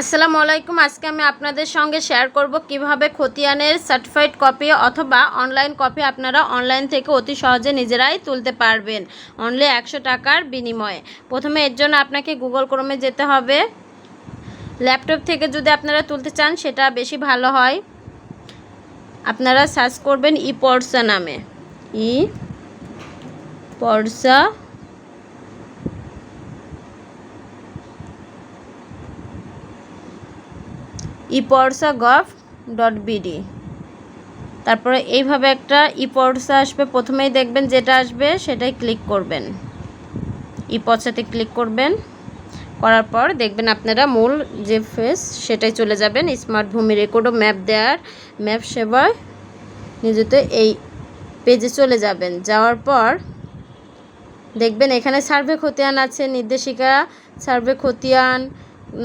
আসসালামু আলাইকুম। আজকে আমি আপনাদের সঙ্গে শেয়ার করব কীভাবে খতিয়ানের সার্টিফাইড কপি অথবা অনলাইন কপি আপনারা অনলাইন থেকে অতি সহজে নিজেরাই তুলতে পারবেন অনলি একশো টাকার বিনিময়ে। প্রথমে এর জন্য আপনাকে গুগল ক্রোমে যেতে হবে। ল্যাপটপ থেকে যদি আপনারা তুলতে চান, সেটা বেশি ভালো হয়। আপনারা সার্চ করবেন ই পর্সা নামে। EPorcha ePorcha gov dot BD তারপরে এইভাবে একটা ইপর্সা আসবে, প্রথমেই দেখবেন যেটা আসবে সেটাই ক্লিক করবেন। ইপর্সাতে ক্লিক করবেন, করার পর দেখবেন আপনারা মূল যে ফেস সেটাই চলে যাবেন। স্মার্ট ভূমি রেকর্ড ও ম্যাপ দেওয়ার ম্যাপ সেবায় নিযুক্ত এই পেজে চলে যাবেন। যাওয়ার পর দেখবেন এখানে সার্ভে খতিয়ান আছে, নির্দেশিকা সার্ভে খতিয়ান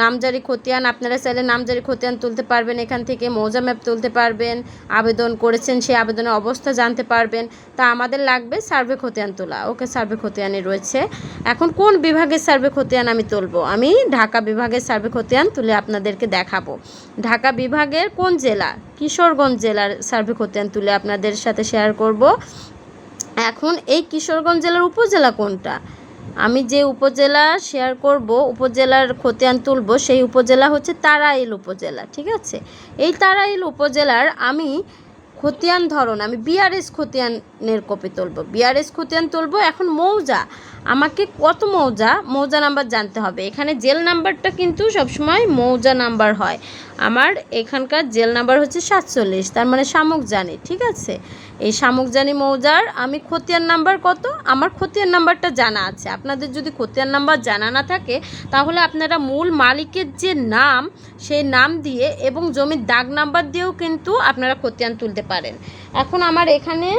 নামজারি খতিয়ান, আপনারা চাইলে নামজারি খতিয়ান তুলতে পারবেন এখান থেকে, মৌজা ম্যাপ তুলতে পারবেন, আবেদন করেছেন, সেই আবেদনের অবস্থা জানতে পারবেন। তা আমাদের লাগবে সার্ভে খতিয়ান তোলা। ওকে, সার্ভে খতিয়ানে রয়েছে। এখন কোন বিভাগের সার্ভে খতিয়ান আমি তুলবো? আমি ঢাকা বিভাগের সার্ভে খতিয়ান তুলে আপনাদেরকে দেখাবো। ঢাকা বিভাগের কোন জেলা? কিশোরগঞ্জ জেলার সার্ভে খতিয়ান তুলে আপনাদের সাথে শেয়ার করব। এখন এই কিশোরগঞ্জ জেলার উপজেলা কোনটা? আমি যে উপজেলা শেয়ার করব, উপজেলার খতিয়ান তুলব, সেই উপজেলা হচ্ছে তারাইল উপজেলা, ঠিক আছে? এই তারাইল উপজেলার আমি খতিয়ান ধরন, আমি বিআরএস খতিয়ানের কপি তুলব। বিআরএস খতিয়ান তুলব। এখন মৌজা। আমাকে কত মৌজা? মৌজা নাম্বার জানতে হবে। এখানে জেল নাম্বারটা কিন্তু সবসময় মৌজা নাম্বার হয়। আমার এখানকার জেল নাম্বার হচ্ছে সাতচল্লিশ। তার মানে শামুক জানি ঠিক আছে? এই শামুকজানি মৌজার আমি খতিয়ান নাম্বার কত? আমার খতিয়ান নাম্বারটা জানা আছে। আপনাদের যদি খতিয়ান নাম্বার জানা না থাকে, তাহলে আপনারা মূল মালিকের যে নাম, সেই নাম দিয়ে এবং জমির দাগ নাম্বার দিয়েও কিন্তু আপনারা খতিয়ান তুলতে পারেন। এখন আমার এখানে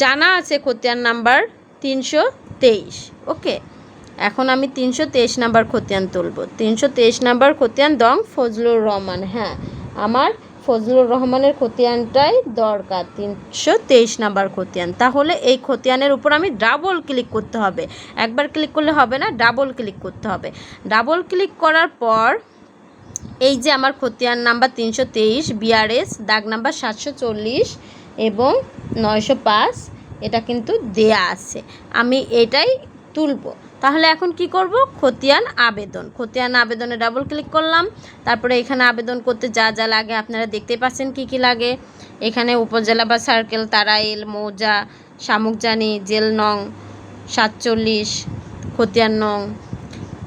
জানা আছে খতিয়ান নাম্বার তিনশো তেইশ। ওকে, এখন আমি তিনশো তেইশ নাম্বার খতিয়ান তুলব। তিনশো তেইশ নাম্বার খতিয়ান দং ফজলুর রহমান হ্যাঁ আমার ফজলুর রহমানের খতিয়ানটাই দরকার, তিনশো তেইশ নাম্বার খতিয়ান। তাহলে এই খতিয়ানের উপর আমি ডাবল ক্লিক করতে হবে। একবার ক্লিক করলে হবে না ডাবল ক্লিক করতে হবে। ডাবল ক্লিক করার পর এই যে আমার খতিয়ান নাম্বার তিনশো তেইশ বিআরএস দাগ নাম্বার সাতশো চল্লিশ এবং নয়শো পাঁচ, এটা কিন্তু দেয়া আছে। আমি এটাই তুলব। তাহলে এখন কি করব? খতিয়ান আবেদন। খতিয়ান আবেদনে ডাবল ক্লিক করলাম। তারপরে এখানে আবেদন করতে যা যা লাগে আপনারা দেখতে পাচ্ছেন কি কি লাগে। এখানে উপজেলা বা সার্কেল তারাইল, মৌজা, শামুকজানি, জেল নং, সাতচল্লিশ, খতিয়ান নং,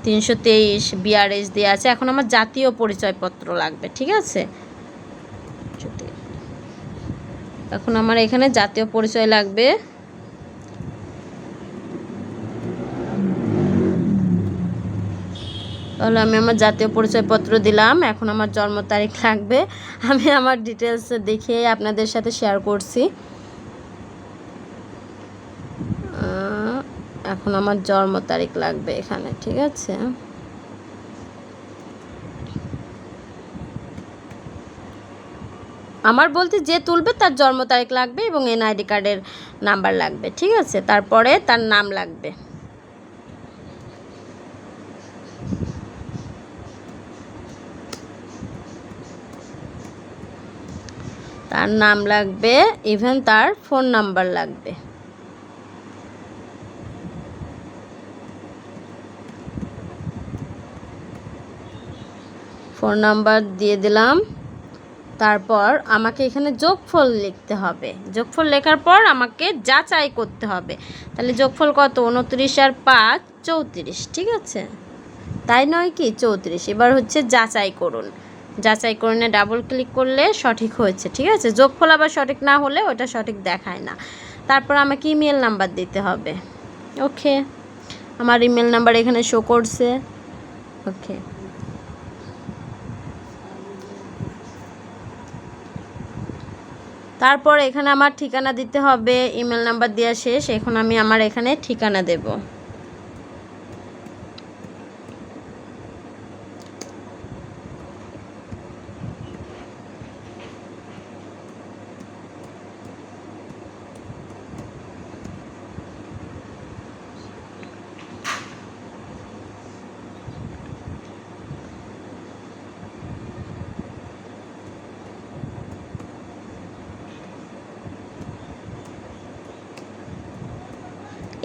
তিনশো তেইশ বিআরএস দেওয়া আছে। এখন আমার জাতীয় পরিচয়পত্র লাগবে, ঠিক আছে যদি- এখন আমার এখানে জাতীয় পরিচয় লাগবে। তাহলে আমি আমার জাতীয় পরিচয়পত্র দিলাম, এখন আমার জন্ম তারিখ লাগবে। আমি আমার ডিটেলস দেখে আপনাদের সাথে শেয়ার করছি। এখন আমার জন্ম তারিখ লাগবে এখানে, ঠিক আছে? আমার বলতে যে তুলবে তার জন্ম তারিখ লাগবে এবং এনআইডি কার্ডের নাম্বার লাগবে, ঠিক আছে? তারপরে তার নাম লাগবে। তার নাম লাগবে ইভেন তার ফোন নাম্বার লাগবে। ফোন নাম্বার দিয়ে দিলাম। তারপর আমাকে এখানে যোগফল লিখতে হবে। যোগফল লেখার পর আমাকে যাচাই করতে হবে। তাহলে যোগফল কত? উনত্রিশ আর পাঁচ, চৌত্রিশ, ঠিক আছে? তাই নয় কি? চৌত্রিশ। এবার হচ্ছে যাচাই করুন। যাচাই করুনে ডাবল ক্লিক করলে সঠিক হয়েছে, ঠিক আছে? যোগফল আবার সঠিক না হলে ওটা সঠিক দেখায় না। তারপর আমাকে ইমেল নাম্বার দিতে হবে। ওকে আমার ইমেল নাম্বার এখানে শো করছে। ওকে তারপর এখানে আমার ঠিকানা দিতে হবে ইমেল নাম্বার দেওয়া শেষ, এখন আমি আমার এখানে ঠিকানা দেব।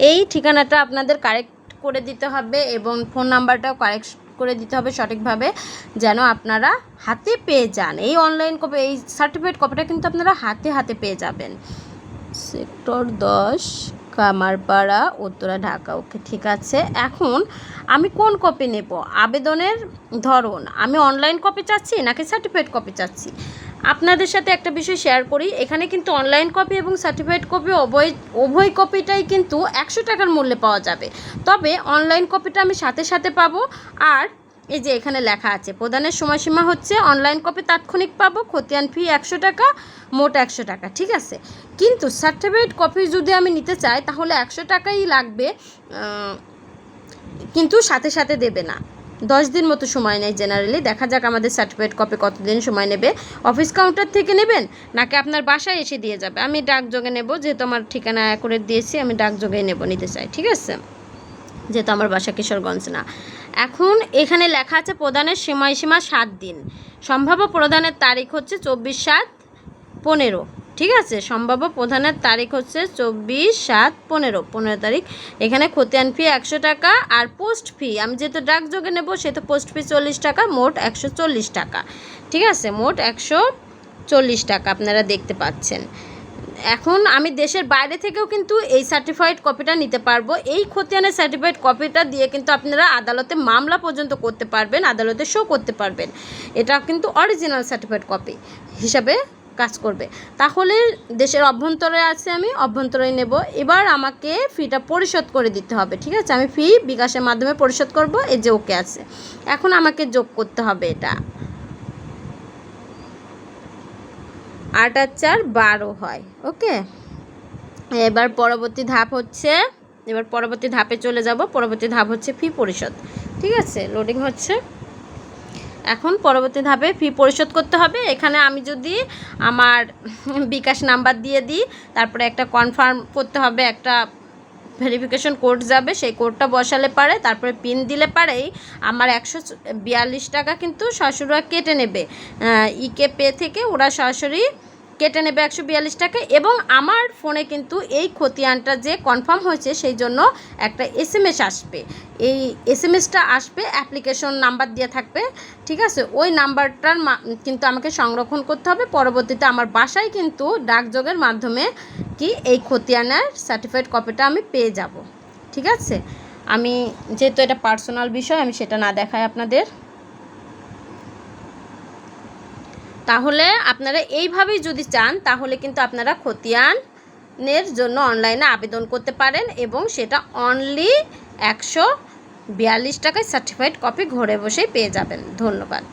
এই ঠিকানাটা আপনাদের কারেক্ট করে দিতে হবে এবং ফোন নাম্বারটাও কারেক্ট করে দিতে হবে সঠিকভাবে, যেন আপনারা হাতে পেয়ে যান। এই অনলাইন কপি এই সার্টিফিকেট কপিটা কিন্তু আপনারা হাতে হাতে পেয়ে যাবেন। সেক্টর দশ, কামারপাড়া, উত্তরা, ঢাকা। ওকে, ঠিক আছে। এখন আমি কোন কপি নেব? আবেদনের ধরন। আমি অনলাইন কপি চাচ্ছি নাকি সার্টিফিকেট কপি চাচ্ছি? আপনাদের সাথে একটা বিষয় শেয়ার করি। এখানে কিন্তু অনলাইন কপি এবং সার্টিফিকেট কপি উভয় উভয় কপিটাই কিন্তু একশো টাকার মূল্যে পাওয়া যাবে। তবে অনলাইন কপিটা আমি সাথে সাথে পাবো। আর এই যে এখানে লেখা আছে, প্রদানের সময়সীমা হচ্ছে অনলাইন কপি তাৎক্ষণিক পাবো, খতিয়ান ফি একশো টাকা, মোট একশো টাকা, ঠিক আছে? কিন্তু সার্টিফিকেট কপি যদি আমি নিতে চাই, তাহলে একশো টাকাই লাগবে কিন্তু সাথে সাথে দেবে না। দশ দিন মতো সময় নেয় জেনারেলি দেখা যাক আমাদের সার্টিফিকেট কপি কতদিন সময় নেবে। অফিস কাউন্টার থেকে নেবেন? নাকি আপনার বাসায় এসে দিয়ে যাবে? আমি ডাকযোগে নেব, যেহেতু আমার ঠিকানা করে দিয়েছি, আমি ডাকযোগে নেব, নিতে চাই, ঠিক আছে? যেহেতু আমার বাসা কিশোরগঞ্জ না। এখন এখানে লেখা আছে প্রদানের সময়সীমা সাত দিন। সম্ভাব্য প্রদানের তারিখ হচ্ছে চব্বিশ সাত পনেরো। ঠিক আছে? সম্ভাব্য প্রধানের তারিখ হচ্ছে চব্বিশ সাত পনেরো। পনেরো তারিখ। এখানে খতিয়ান ফি একশো টাকা আর পোস্ট ফি আমি যেহেতু ডাকযোগে নেব, সেহেতু পোস্ট ফি চল্লিশ টাকা, মোট একশো চল্লিশ টাকা। ঠিক আছে? মোট একশো চল্লিশ টাকা আপনারা দেখতে পাচ্ছেন। এখন আমি দেশের বাইরে থেকেও কিন্তু এই সার্টিফাইড কপিটা নিতে পারব। এই খতিয়ানের সার্টিফাইড কপিটা দিয়ে কিন্তু আপনারা আদালতে মামলা পর্যন্ত করতে পারবেন, আদালতে শো করতে পারবেন। এটা কিন্তু অরিজিনাল সার্টিফাইড কপি হিসাবে কাজ করবে। তাহলে দেশের অভ্যন্তরে আছে আমি অভ্যন্তরে নেব। এবার আমাকে ফিটা পরিশোধ করে দিতে হবে, ঠিক আছে? আমি ফি বিকাশের মাধ্যমে পরিশোধ করব, এই যে ওকে আছে। এখন আমাকে যোগ করতে হবে এটা। আট আর চার বারো হয় ওকে এবার পরবর্তী ধাপ হচ্ছে, এবার পরবর্তী ধাপে চলে যাব। পরবর্তী ধাপ হচ্ছে ফি পরিশোধ, ঠিক আছে? লোডিং হচ্ছে। এখন পরবর্তী ধাপে ফি পরিশোধ করতে হবে। এখানে আমি যদি আমার বিকাশ নাম্বার দিয়ে দিই, তারপরে একটা কনফার্ম করতে হবে, একটা ভেরিফিকেশন কোড যাবে, সেই কোডটা বসালে পারে, তারপরে পিন দিলে পারেই আমার একশো বিয়াল্লিশ টাকা কিন্তু সরাসরি কেটে নেবে। ইকে পে থেকে ওরা সরাসরি কেটে নেবে একশো বিয়াল্লিশ টাকা এবং আমার ফোনে কিন্তু এই খতিয়ানটা যে কনফার্ম হয়েছে সেই জন্য একটা এস আসবে। এই এস এম এসটা আসবে, অ্যাপ্লিকেশন নাম্বার দিয়ে থাকবে, ঠিক আছে? ওই নাম্বারটার কিন্তু আমাকে সংরক্ষণ করতে হবে। পরবর্তীতে আমার বাসায় কিন্তু ডাকযোগের মাধ্যমে কি এই খতিয়ানের সার্টিফাইড কপিটা আমি পেয়ে যাব, ঠিক আছে? আমি যেহেতু এটা পার্সোনাল বিষয়, আমি সেটা না দেখাই আপনাদের। তাহলে আপনারা এইভাবেই যদি চান, তাহলে কিন্তু আপনারা খতিয়ানের জন্য অনলাইনে আবেদন করতে পারেন এবং সেটা অনলি একশো বিয়াল্লিশ টাকায় সার্টিফাইড কপি ঘরে বসেই পেয়ে যাবেন। ধন্যবাদ।